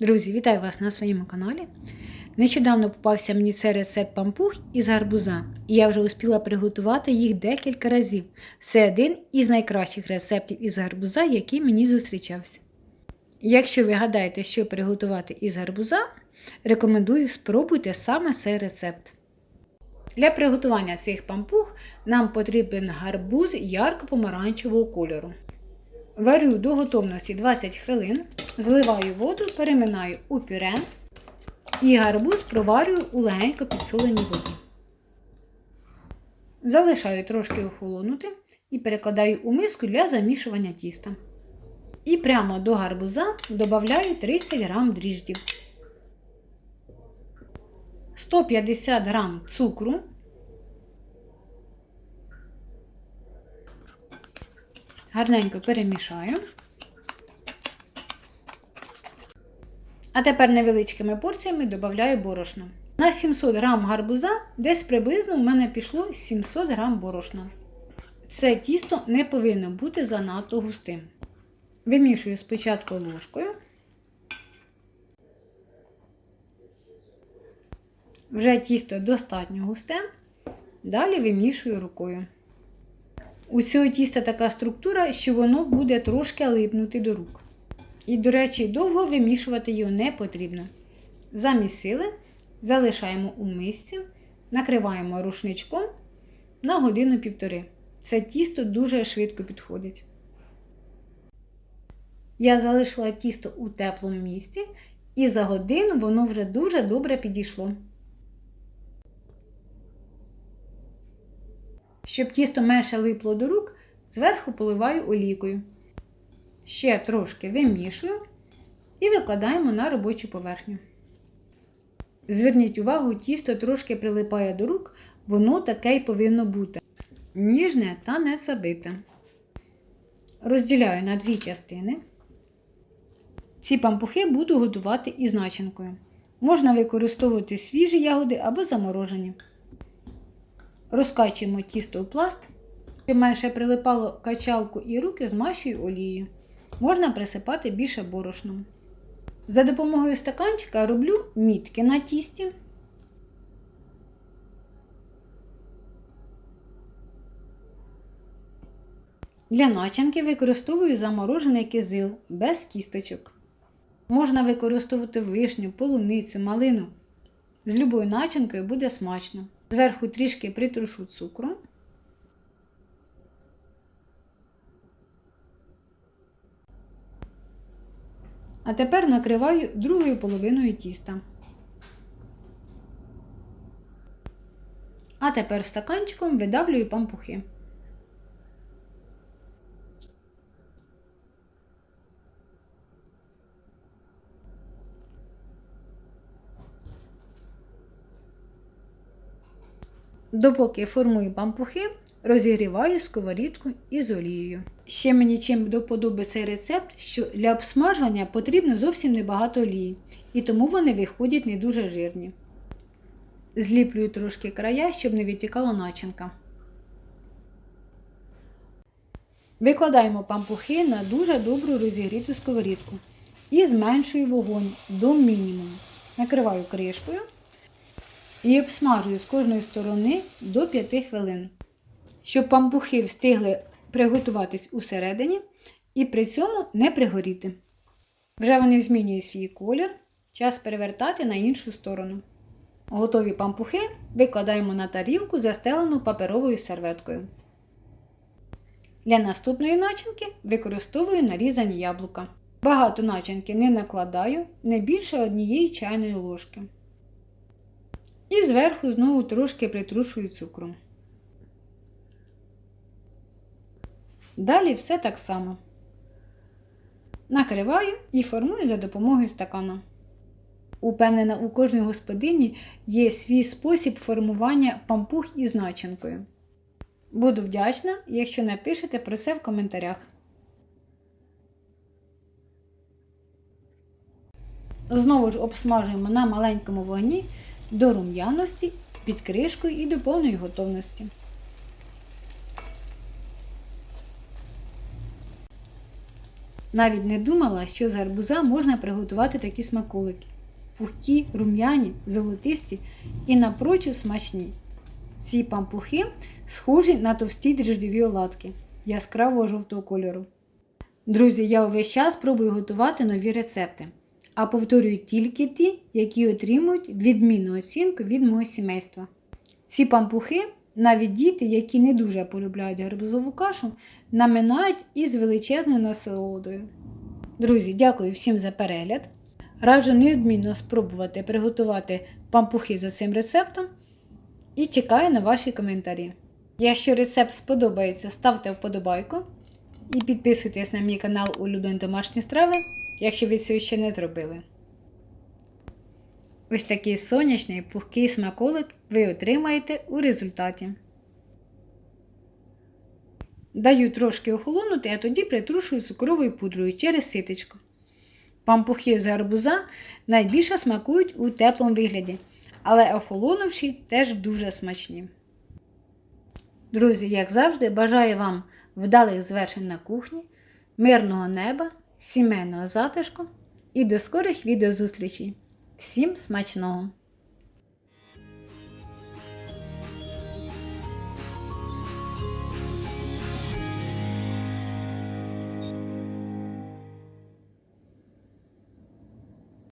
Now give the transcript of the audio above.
Друзі, вітаю вас на своєму каналі. Нещодавно попався мені цей рецепт пампух із гарбуза, і я вже успіла приготувати їх декілька разів. Це один із найкращих рецептів із гарбуза, який мені зустрічався. Якщо ви гадаєте, що приготувати із гарбуза, рекомендую спробуйте саме цей рецепт. Для приготування цих пампух нам потрібен гарбуз ярко-помаранчевого кольору. Варю до готовності 20 хвилин, зливаю воду, переминаю у пюре і гарбуз проварюю у легенько підсоленій воді. Залишаю трошки охолонути і перекладаю у миску для замішування тіста. І прямо до гарбуза додаю 30 г дріждів, 150 г цукру. Гарненько перемішаю. А тепер невеличкими порціями додаю борошно. На 700 г гарбуза десь приблизно у мене пішло 700 г борошна. Це тісто не повинно бути занадто густим. Вимішую спочатку ложкою. Вже тісто достатньо густе. Далі вимішую рукою. У цього тіста така структура, що воно буде трошки липнути до рук. І, до речі, довго вимішувати його не потрібно. Замісили, залишаємо у мисці, накриваємо рушничком на годину-півтори. Це тісто дуже швидко підходить. Я залишила тісто у теплому місці, і за годину воно вже дуже добре підійшло. Щоб тісто менше липло до рук, зверху поливаю олійкою. Ще трошки вимішую і викладаємо на робочу поверхню. Зверніть увагу, тісто трошки прилипає до рук, воно таке й повинно бути. Ніжне та не забите. Розділяю на дві частини. Ці пампухи буду готувати із начинкою. Можна використовувати свіжі ягоди або заморожені. Розкачуємо тісто у пласт. Щоб менше прилипало качалку і руки, змащую олією. Можна присипати більше борошном. За допомогою стаканчика роблю мітки на тісті. Для начинки використовую заморожений кизил без кісточок. Можна використовувати вишню, полуницю, малину. З любою начинкою буде смачно. Зверху трішки притрушу цукру. А тепер накриваю другою половиною тіста. А тепер стаканчиком видавлюю пампухи. Допоки формую пампухи, розігріваю сковорідку із олією. Ще мені чим до подоби цей рецепт, що для обсмажування потрібно зовсім небагато олії, і тому вони виходять не дуже жирні. Зліплюю трошки края, щоб не відтікала начинка. Викладаємо пампухи на дуже добру розігріту сковорідку і зменшую вогонь до мінімуму. Накриваю кришкою і обсмажую з кожної сторони до 5 хвилин, щоб пампухи встигли приготуватись усередині і при цьому не пригоріти. Вже вони змінюють свій колір, час перевертати на іншу сторону. Готові пампухи викладаємо на тарілку, застелену паперовою серветкою. Для наступної начинки використовую нарізані яблука. Багато начинки не накладаю, не більше однієї чайної ложки. І зверху знову трошки притрушую цукром. Далі все так само. Накриваю і формую за допомогою стакана. Упевнена, у кожній господині є свій спосіб формування пампух із начинкою. Буду вдячна, якщо напишете про це в коментарях. Знову ж обсмажуємо на маленькому вогні до рум'яності під кришкою і до повної готовності. Навіть не думала, що з гарбуза можна приготувати такі смаколики. Пухкі, рум'яні, золотисті і напрочуд смачні. Ці пампухи схожі на товсті дріжджові оладки яскравого жовтого кольору. Друзі, я увесь час пробую готувати нові рецепти, а повторюю тільки ті, які отримують відмінну оцінку від мого сімейства. Ці пампухи, навіть діти, які не дуже полюбляють гарбузову кашу, наминають із величезною насолодою. Друзі, дякую всім за перегляд. Раджу неодмінно спробувати приготувати пампухи за цим рецептом і чекаю на ваші коментарі. Якщо рецепт сподобається, ставте вподобайку і підписуйтесь на мій канал Улюблені домашні страви, якщо ви цього ще не зробили. Ось такий сонячний пухкий смаколик ви отримаєте у результаті. Даю трошки охолонути, а тоді притрушую цукровою пудрою через ситечко. Пампухи з гарбуза найбільше смакують у теплому вигляді, але охолонувши теж дуже смачні. Друзі, як завжди, бажаю вам вдалих звершень на кухні, мирного неба, сімейного затишку і до скорих відеозустрічей. Всім смачного!